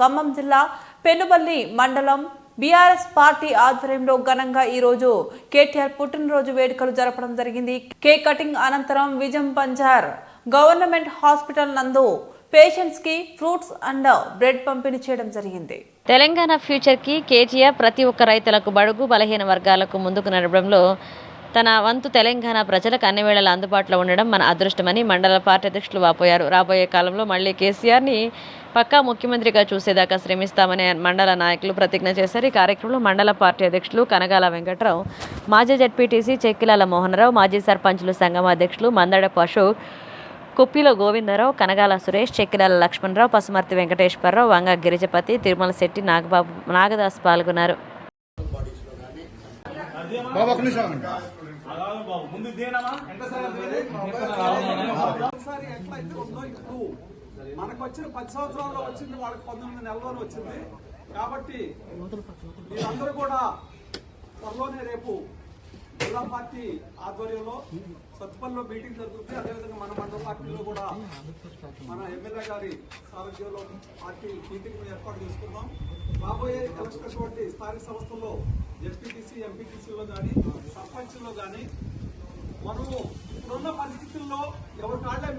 ఖమ్మం జిల్లా పెనుబల్లి మండలం BRS party ఆధ్వర్యంలో ఘనంగా ఈ రోజు కేటీఆర్ పుట్టినరోజు వేడుకలు జరపడం జరిగింది. కేక్ కటింగ్ అనంతరం విజయం పంజార్ గవర్నమెంట్ హాస్పిటల్ నందు పేషెంట్స్కి ఫ్రూట్స్ అండ్ బ్రెడ్ పంపిణీ చేయడం జరిగింది. తెలంగాణ ఫ్యూచర్కి కేటీఆర్ ప్రతి ఒక్క రైతులకు బడుగు బలహీన వర్గాలకు ముందుకు నడపడంలో తన వంతు తెలంగాణ ప్రజలకు అన్ని వేళలా అందుబాటులో ఉండడం మన అదృష్టమని మండల పార్టీ అధ్యక్షులు వాపోయారు. రాబోయే కాలంలో మళ్ళీ కేసీఆర్ని పక్కా ముఖ్యమంత్రిగా చూసేదాకా శ్రమిస్తామని మండల నాయకులు ప్రతిజ్ఞ చేశారు. ఈ కార్యక్రమంలో మండల పార్టీ అధ్యక్షులు కనగాల వెంకట్రావు మాజీ జడ్పీటీసీ చెక్కిలాల మోహనరావు మాజీ సర్పంచులు సంఘం అధ్యక్షులు మందడపు అశోక్ కుప్పిలో గోవిందరావు కనగాల సురేష్ చెక్కిలాల లక్ష్మణరావు పసుమర్తి వెంకటేశ్వరరావు వంగ గిరిజపతి తిరుమల శెట్టి నాగబాబు నాగదాస్ పాల్గొన్నారు. బాబు ఒక నిమిషం ఒకసారి ఉందో ఇప్పుడు మనకు వచ్చిన పది సంవత్సరాల్లో వచ్చింది వాళ్ళకి పంతొమ్మిది నెలలోనే వచ్చింది. కాబట్టి మీరందరూ కూడా త్వరలోనే రేపు జిల్లా పార్టీ ఆధ్వర్యంలో సత్తుపల్లిలో మీటింగ్ జరుగుతుంది. అదేవిధంగా మన మండల పార్టీలో కూడా మన ఎమ్మెల్యే గారి సారథ్యంలో పార్టీ మీటింగ్ ఏర్పాటు చేసుకుందాం. రాబోయే ఎలక్షన్ వంటి స్థానిక సంస్థల్లో ఎస్పీటీసీ ఎంపీటీసీలో కానీ సర్పంచ్లో కానీ మనము ఇప్పుడున్న పరిస్థితుల్లో ఎవరి కాళ్ళ